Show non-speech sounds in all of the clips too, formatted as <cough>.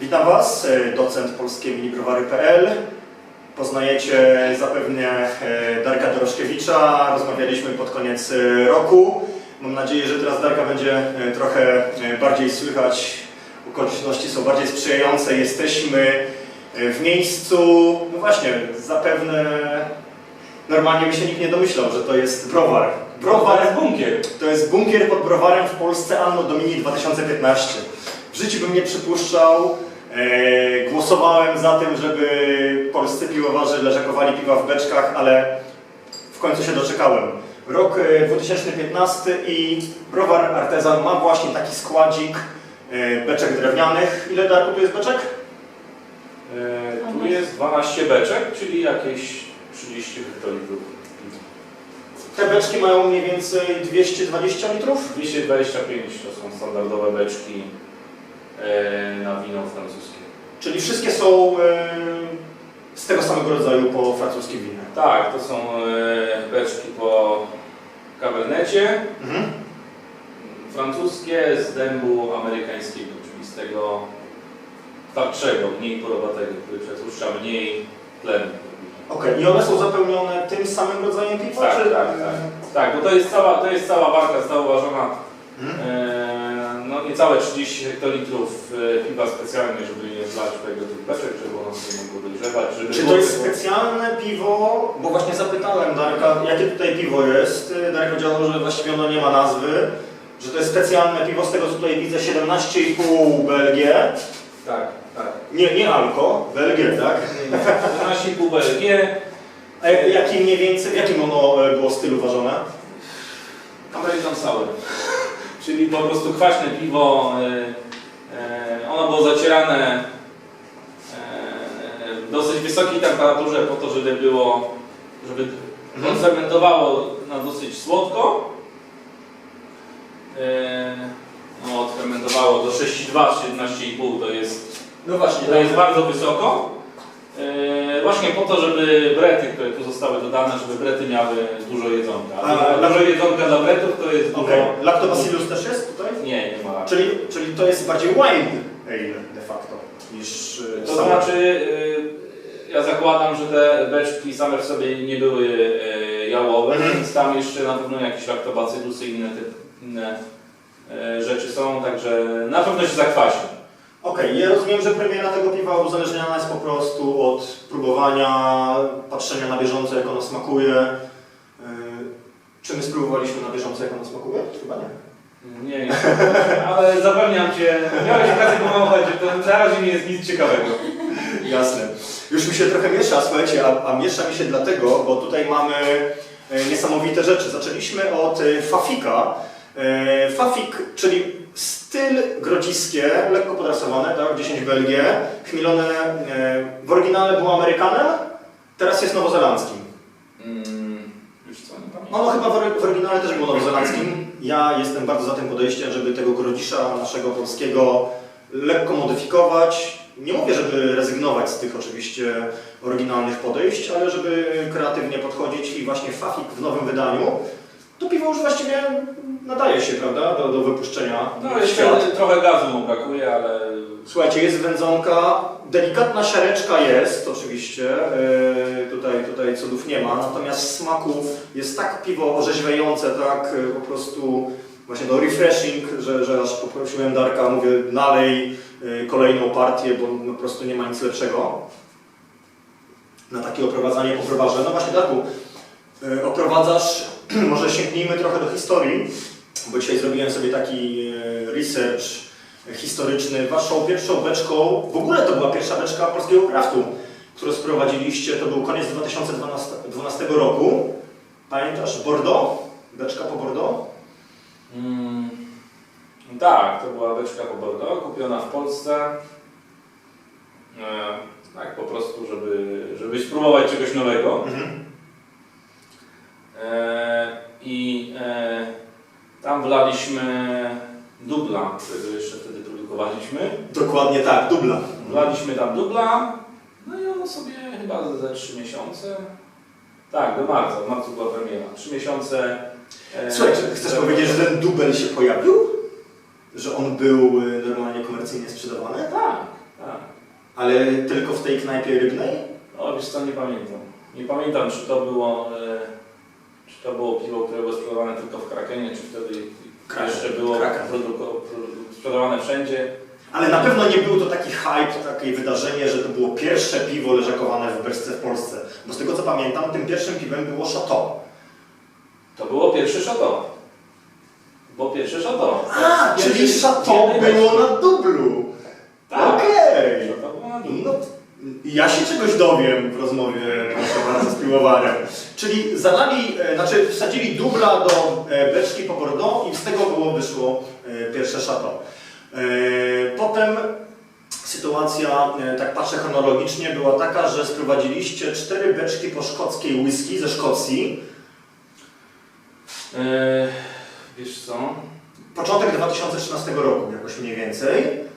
Witam Was, e, docent polskie minibrowary.pl. Poznajecie zapewne e, Darka Doroszkiewicza. Rozmawialiśmy pod koniec e, roku. Mam nadzieję, że teraz Darka będzie trochę bardziej słychać. Okoliczności są bardziej sprzyjające. Jesteśmy w miejscu, no właśnie, zapewne normalnie by się nikt nie domyślał, że to jest browar. Browar jest bunkier. to jest bunkier pod browarem w Polsce Anno Domini 2015. W życiu bym nie przypuszczał. E, głosowałem za tym, żeby polscy piwowarzy leżakowali piwa w beczkach, ale w końcu się doczekałem. Rok e, 2015 i browar Artezan ma właśnie taki składzik e, beczek drewnianych. Ile Darku tu jest beczek? E, tu jest 12 beczek, czyli jakieś 30 hektolitrów. Te beczki mają mniej więcej 220 litrów. 225 to są standardowe beczki e, na wino francuskie. Czyli wszystkie są e, z tego samego rodzaju po francuskim winie. Tak, to są e, beczki po kabernecie, Mhm. francuskie z dębu amerykańskiego, czyli z tego twardszego, mniej porowatego, który przetłuszcza mniej tlenu. Okej, i one są zapełnione tym samym rodzajem piwa? Tak, czy... tak, tak. Tak, bo to jest cała, to jest cała warka zauważona. Mhm. E, niecałe 30 hektolitrów e, piwa specjalnie, żeby nie zlać tego tych beczek, żeby ono sobie mogło dojrzewać. Żeby Czy to jest specjalne piwo? Bo właśnie zapytałem Darka, jakie tutaj piwo jest. Darek powiedział, że właściwie ono nie ma nazwy. Że to jest specjalne piwo, z tego co tutaj widzę 17,5 BLG. Tak, tak. Nie, nie alko, BLG, tak? 12,5 BLG, A jak, jaki mniej więcej, w jakim ono e, było stylu ważone? American Sour. Czyli po prostu kwaśne piwo. e, e, ono było zacierane e, w dosyć wysokiej temperaturze po to, żeby było, żeby Mhm. odfermentowało na dosyć słodko. No, odfermentowało do 6,2, 17,5 to jest, No właśnie, to jest bardzo wysoko. E, właśnie po to, żeby brety, które tu zostały dodane, żeby brety miały dużo jedzonka. A, dużo jedzonka dla bretów to jest dużo... Okej, Lactobacillus też jest tutaj? Nie, nie ma. Czyli, czyli to jest bardziej wine ale de facto niż e, To znaczy, y, ja zakładam, że te beczki same w sobie nie były jałowe, Mhm. więc tam jeszcze na pewno jakieś laktobacyllusy i inne, typ, inne rzeczy są, także na pewno się zakwasi. Okej, ja rozumiem, że premiera tego piwa uzależniona jest po prostu od próbowania, patrzenia na bieżąco, jak ono smakuje. Yy, Czy my spróbowaliśmy na bieżąco, jak ono smakuje? Chyba nie. Nie, nie, ale zapewniam Cię, miałeś okazję pomagać, że to na razie nie jest nic ciekawego. Jasne. Już mi się trochę miesza, słuchajcie, a, a miesza mi się dlatego, bo tutaj mamy e, niesamowite rzeczy. Zaczęliśmy od e, Fafika. E, Fafik, czyli styl grodziskie, lekko podrasowane, tak, 10 BLG, chmielone, e, w oryginale było Amerykanem, teraz jest nowozelandzkim. Mm, już co, nie pamiętam. Ono chyba w, w oryginale też było nowozelandzkim. Ja jestem bardzo za tym podejściem, żeby tego grodzisza naszego polskiego lekko modyfikować. Nie mówię, żeby rezygnować z tych oczywiście oryginalnych podejść, ale żeby kreatywnie podchodzić i właśnie Fafik w nowym wydaniu, to piwo już właściwie nadaje się, prawda, do, do wypuszczenia No w jeszcze świat. trochę gazu mu brakuje, ale Słuchajcie, jest wędzonka, delikatna siareczka jest oczywiście, yy, tutaj, tutaj cudów nie ma, natomiast smaku jest tak piwo orzeźwiające, tak yy, po prostu właśnie no refreshing, że, że aż poprosiłem Darka, mówię nalej yy, kolejną partię, bo po prostu nie ma nic lepszego na takie oprowadzanie po browarze. No właśnie Darku, yy, oprowadzasz, <clears throat> może sięgnijmy trochę do historii, bo dzisiaj zrobiłem sobie taki yy, research historyczny. Waszą pierwszą beczką, w ogóle to była pierwsza beczka polskiego kraftu, którą sprowadziliście, to był koniec 2012 roku. Pamiętasz Bordeaux? Beczka po Bordeaux? Mm, tak, to była beczka po Bordeaux, kupiona w Polsce. E, tak, po prostu, żeby, żeby spróbować czegoś nowego. Mhm. Dubla, którego jeszcze wtedy produkowaliśmy. Dokładnie tak, dubla. Wlaliśmy tam dubla, no i ono sobie chyba ze- ze 3 miesiące. Tak, do marca, w marcu była premiera. 3 miesiące. e, chcesz powiedzieć, że ten dubel się pojawił? Że on był y, normalnie komercyjnie sprzedawany? Tak, tak. Ale tylko w tej knajpie rybnej? No wiesz co, nie pamiętam. Nie pamiętam, czy to było, e, czy to było piwo, które było sprzedawane tylko w Krakenie, czy wtedy Kraken. jeszcze było produko, produ- sprzedawane wszędzie. Ale na pewno nie był to taki hype, takie wydarzenie, że to było pierwsze piwo leżakowane w beczce w Polsce. Bo z tego co pamiętam, tym pierwszym piwem było Chateau. To było pierwsze Chateau. Było pierwsze Chateau. A, czyli Chateau było na dublu. Tak. Okej. Dół. No, ja się czegoś dowiem w rozmowie proszę z piwowarem. Czyli zalali, e, znaczy wsadzili dubla do e, beczki po Bordeaux i z tego było wyszło e, pierwsze. E, Potem sytuacja, tak patrzę chronologicznie, była taka, że sprowadziliście cztery beczki po szkockiej whisky ze Szkocji. E, wiesz co? Początek 2013 roku, jakoś mniej więcej.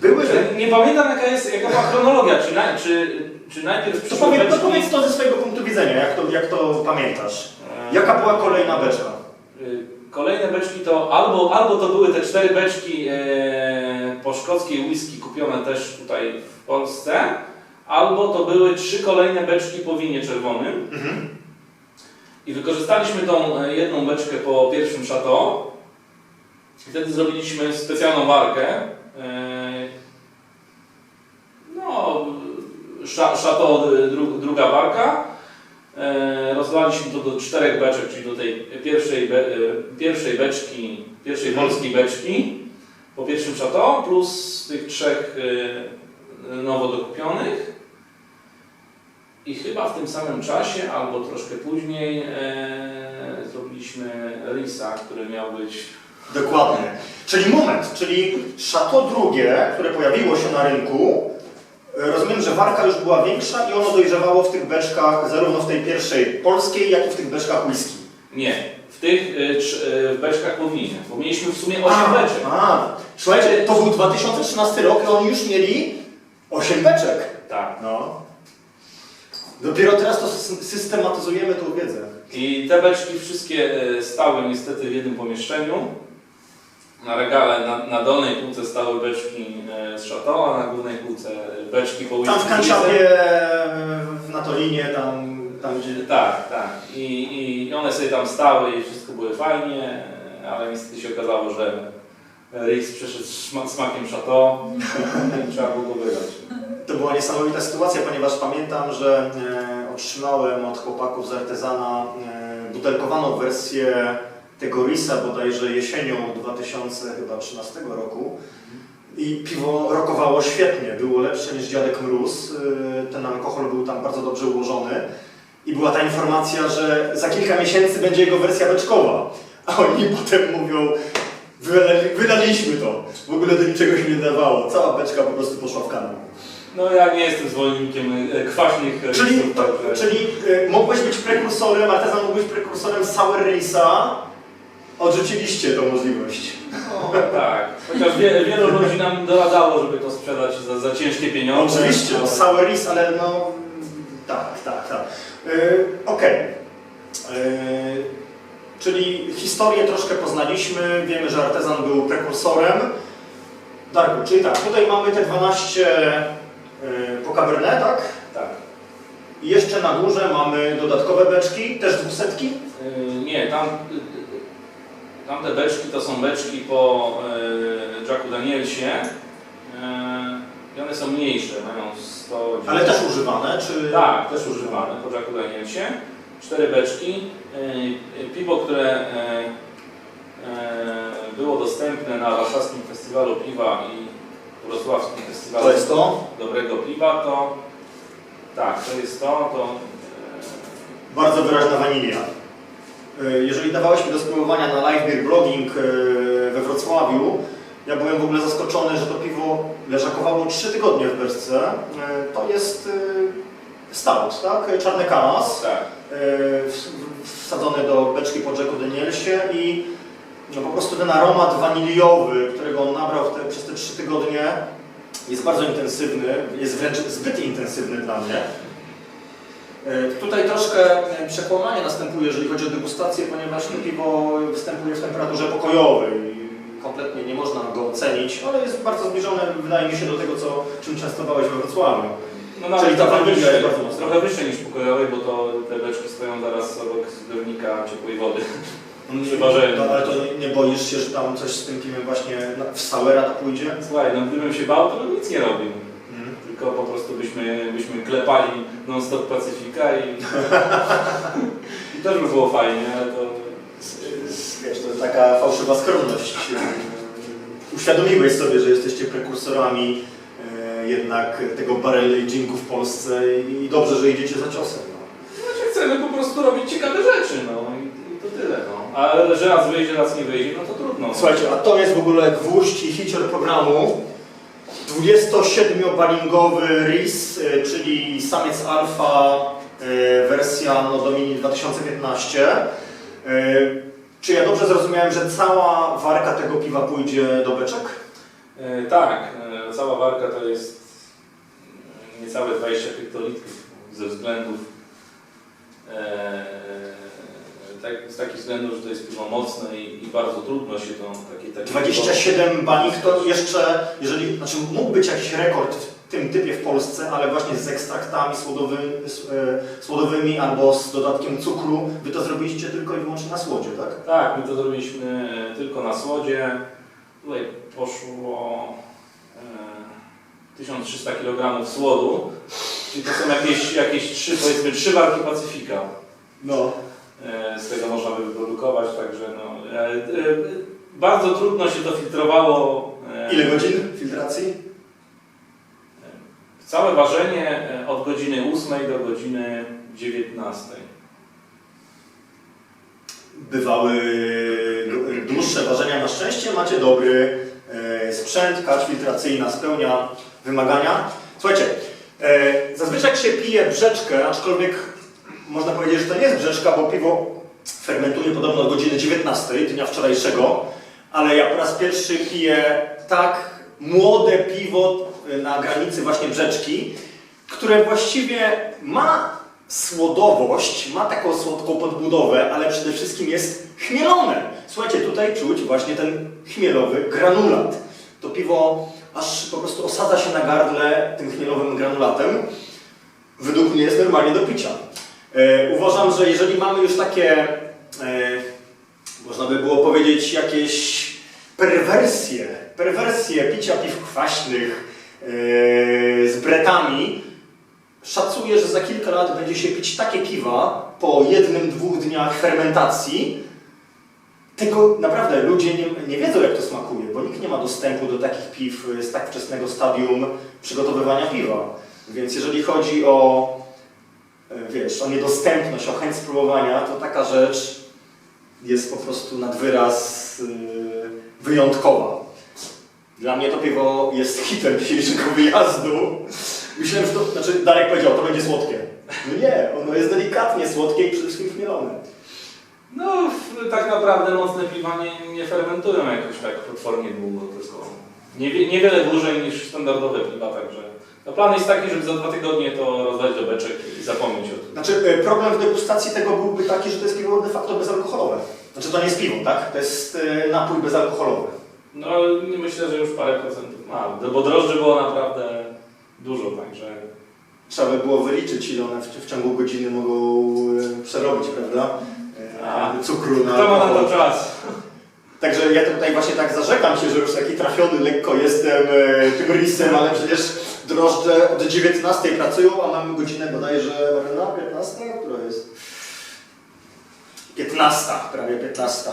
Były, Czy- Nie pamiętam jaka jest, jaka była chronologia, czy, na, czy, czy najpierw To powiedz, to powiedz to ze swojego punktu widzenia, jak to, jak to pamiętasz. E, Jaka była kolejna beczka? y, Kolejne beczki to albo, albo to były te cztery beczki e, po szkockiej whisky kupione też tutaj w Polsce, albo to były trzy kolejne beczki po winie czerwonym. Mhm. I wykorzystaliśmy tą e, jedną beczkę po pierwszym Chateau. I wtedy zrobiliśmy specjalną warkę. E, No, Cha- Chateau dru, druga warka. E, Rozlaliśmy to do czterech beczek, czyli do tej pierwszej, be, e, pierwszej beczki, pierwszej polskiej beczki po pierwszym Chateau, plus tych trzech e, nowo dokupionych. I chyba w tym samym czasie, albo troszkę później, e, zrobiliśmy Risa, który miał być. Dokładnie. Czyli moment, czyli Chateau drugie, które pojawiło się na rynku, rozumiem, że warka już była większa i ono dojrzewało w tych beczkach, zarówno w tej pierwszej polskiej, jak i w tych beczkach whisky. Nie, w tych trz- e, w beczkach po winie, bo mieliśmy w sumie 8 A, beczek. A, słuchajcie, to był 2013 rok i oni już mieli 8 beczek. Tak. No. Dopiero teraz to sys- systematyzujemy tą wiedzę. I te beczki wszystkie e, stały niestety w jednym pomieszczeniu. Na regale, na, na dolnej półce stały beczki e, z Chateau, a na górnej półce beczki po Tam w z Kanciapie, w Natolinie, tam, tam gdzie... Tak, tak. I, I one sobie tam stały i wszystko były fajnie, ale niestety się okazało, że Rix przeszedł smakiem Chateau <laughs> i trzeba było go wydać. To była niesamowita sytuacja, ponieważ pamiętam, że e, otrzymałem od chłopaków z Artezana e, butelkowaną wersję tego Risa bodajże jesienią 2013 roku. I piwo rokowało świetnie, było lepsze niż Dziadek Mróz. E, ten alkohol był tam bardzo dobrze ułożony. I była ta informacja, że za kilka miesięcy będzie jego wersja beczkowa. A oni <laughs> potem mówią, wylali, wylaliśmy to. W ogóle do niczego się nie dawało. Cała beczka po prostu poszła w kanał. No ja nie jestem zwolennikiem e, kwaśnych Czyli, to, czyli y, mogłeś być prekursorem, artezan mógł być prekursorem Sour Race'a. Odrzuciliście tą możliwość. No, tak. Chociaż wie, wielu ludzi nam doradzało, żeby to sprzedać za, za ciężkie pieniądze. Oczywiście, Race, ale no... Tak, tak, tak. Y, Okej. Y, czyli historię troszkę poznaliśmy, wiemy, że artezan był prekursorem. Darku, czyli tak, tutaj mamy te 12 y, po Cabernet, tak? Tak. I jeszcze na górze mamy dodatkowe beczki, też dwusetki. Yy, Nie, tam, yy, tamte beczki to są beczki po yy, Jacku Danielsie. I one są mniejsze, mają 100. Ale też używane, czy... Tak, też używane po Jacku Danielsie. Cztery beczki. Yy, Piwo, które było dostępne na warszawskim festiwalu piwa i wrocławskim festiwalu To jest to? dobrego piwa, to tak, to jest to, to Bardzo wyraźna wanilia. Y, Jeżeli dawałeś mi do spróbowania na live beer blogging y, we Wrocławiu, ja byłem w ogóle zaskoczony, że to piwo leżakowało 3 tygodnie w beczce. Y, To jest stout, tak? Czarny kamas, tak. ws- wsadzony do beczki po Jacku Danielsie i no, po prostu ten aromat waniliowy, którego on nabrał te, przez te 3 tygodnie jest bardzo intensywny, jest wręcz zbyt intensywny dla mnie. E, Tutaj troszkę e, przekłamanie następuje, jeżeli chodzi o degustację, ponieważ to piwo występuje w temperaturze pokojowej. kompletnie nie można go ocenić, ale jest bardzo zbliżony, wydaje mi się, do tego, co, czym częstowałeś we Wrocławiu. No nawet Czyli ta trochę wanilia wyższe, jest bardzo mocna. trochę wyższe niż pokojowej, bo to te beczki stoją zaraz obok zbiornika ciepłej wody. Chyba, że- No, ale to nie, nie boisz się, że tam coś z tym piwem właśnie na- w Sauera pójdzie? Słuchaj, no gdybym się bał, to bym nic nie robił. Tylko po prostu byśmy, byśmy klepali non-stop Pacyfika i... <laughs> I też by było fajnie, ale to... Wiesz, to jest taka fałszywa skromność. Uświadomiłeś sobie, że jesteście prekursorami e, jednak tego barrel agingu w Polsce i dobrze, że idziecie za ciosem. No. Znaczy chcemy po prostu robić ciekawe rzeczy, no i, i to tyle, no. Ale że raz wyjdzie, raz nie wyjdzie, no to trudno. Słuchajcie, a to jest w ogóle gwóźdź i hicior programu. 27-balingowy RIS, e, czyli samiec alfa, e, wersja no, Domini 2015. E, Czy ja dobrze zrozumiałem, że cała warka tego piwa pójdzie do beczek? Tak, cała warka to jest niecałe 20 hektolitrów ze względów tak, z takich względów, że to jest piwo mocne i, i bardzo trudno się to takie, takie 27 banik to jeszcze, jeżeli, znaczy mógł być jakiś rekord w tym typie w Polsce, ale właśnie z ekstraktami słodowymi, słodowymi albo z dodatkiem cukru, wy to zrobiliście tylko i wyłącznie na słodzie, tak? Tak, my to zrobiliśmy e, tylko na słodzie. Tutaj poszło e, 1300 kg słodu, czyli to są jakieś, jakieś trzy, powiedzmy, trzy warki Pacyfika. No. Z tego można by wyprodukować, także no, e, e, bardzo trudno się to filtrowało. e, Ile godzin filtracji? Całe ważenie od godziny 8 do godziny 19. Bywały dłuższe ważenia. Na szczęście macie dobry sprzęt, kacz filtracyjna spełnia wymagania. Słuchajcie, zazwyczaj jak się pije brzeczkę, aczkolwiek można powiedzieć, że to nie jest brzeczka, bo piwo fermentuje podobno od godziny 19 dnia wczorajszego, ale ja po raz pierwszy piję tak młode piwo e, na granicy właśnie brzeczki, które właściwie ma słodowość, ma taką słodką podbudowę, ale przede wszystkim jest chmielone. Słuchajcie, tutaj czuć właśnie ten chmielowy granulat. To piwo aż po prostu osadza się na gardle tym chmielowym granulatem. Według mnie jest normalnie do picia. E, uważam, że jeżeli mamy już takie, można by było powiedzieć, jakieś perwersje, perwersje picia piw kwaśnych e, z bretami, Szacuję, że za kilka lat będzie się pić takie piwa po jednym, dwóch dniach fermentacji. Tego naprawdę ludzie nie, nie wiedzą, jak to smakuje, bo nikt nie ma dostępu do takich piw z tak wczesnego stadium przygotowywania piwa. Więc jeżeli chodzi o, e, wiesz, o niedostępność, o chęć spróbowania, to taka rzecz jest po prostu nad wyraz yy, wyjątkowa. Dla mnie to piwo jest hitem dzisiejszego wyjazdu. Myślałem, że to, znaczy Darek powiedział, to będzie słodkie. No nie, ono jest delikatnie słodkie i przede wszystkim chmielone. No, tak naprawdę mocne piwa nie, nie fermentują jakoś tak potwornie długo, tylko niewie- niewiele dłużej niż standardowe piwa, także no plan jest taki, żeby za dwa tygodnie to rozdać do beczek i zapomnieć o. Znaczy e, problem w degustacji tego byłby taki, że to jest piwo de facto bezalkoholowe. Znaczy to nie jest piwo, tak? To jest e, napój bezalkoholowy. No nie myślę, że już parę procentów ma, bo drożdży było naprawdę dużo, także Trzeba by było wyliczyć, ile one w, w ciągu godziny mogą e, przerobić, prawda? A. cukru na kto ma na to czas? Także ja tutaj właśnie tak zarzekam się, że już taki trafiony lekko jestem tym risem, ale przecież drożdże od 19 pracują, a mamy godzinę bodajże Marlena, 15? Która jest? 15, prawie 15.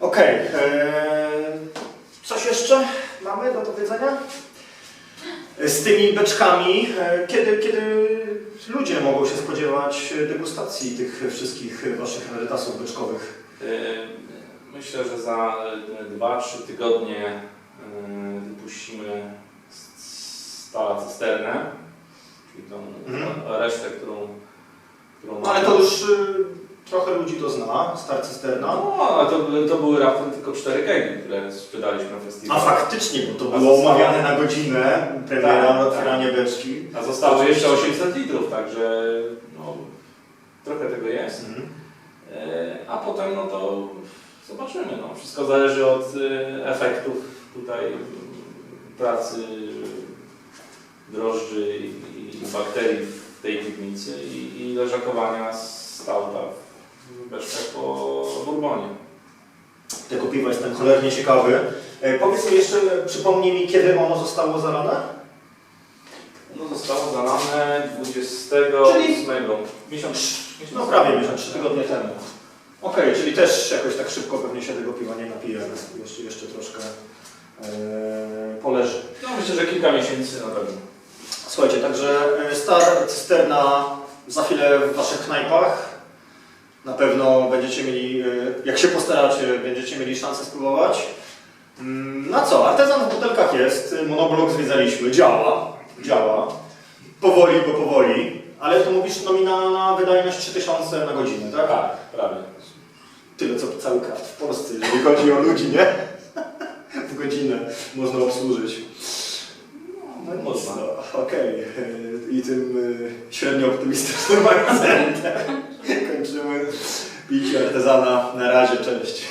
Okej. e, coś jeszcze mamy do powiedzenia? Z tymi beczkami, e, kiedy, kiedy ludzie mogą się spodziewać degustacji tych wszystkich waszych rarytasów beczkowych? Yy, Myślę, że za 2-3 tygodnie wypuścimy s- stala cysternę, czyli tą Mhm. resztę, którą, którą No, ale to już y, trochę ludzi to zna, Star Cysterna. No, ale to, były- to były raptem tylko cztery kegi, które sprzedaliśmy na A festiwalu. faktycznie, bo to A było zostało- umawiane na godzinę, premiera, Tak, otwieranie beczki. A zostało jeszcze 800 litrów, także no, trochę tego jest. Mhm. E, A potem no to Zobaczymy. No. Wszystko zależy od y, efektów tutaj pracy drożdży i, i bakterii w tej piwnicy i, i leżakowania stałta w beczkach po Bourbonie. Tego piwa jestem cholernie ciekawy. E, powiedz mi jeszcze, przypomnij mi, kiedy ono zostało zalane? No zostało zalane 28 Czyli- miesiąc, No prawie miesiąc, trzy tygodnie temu. Okej, czyli też jakoś tak szybko pewnie się tego piwa nie napijemy. Jeszcze, jeszcze troszkę e, poleży. No myślę, że kilka miesięcy na pewno. Słuchajcie, także e, stara cysterna za chwilę w Waszych knajpach. Na pewno będziecie mieli, e, jak się postaracie, będziecie mieli szansę spróbować. Mm, No co, artezan w butelkach jest, monoblok zwiedzaliśmy, działa, działa. Powoli, bo powoli, ale to mówisz nominalna wydajność 3000 na godzinę, tak? Tak, prawie. Tyle co cały kraft w Polsce, jeżeli chodzi o ludzi, nie? <laughs> W godzinę można obsłużyć. No nic, Można. no, okej. I tym y, średnio optymistycznym akcentem <laughs> kończymy picie artezana. Na razie, cześć.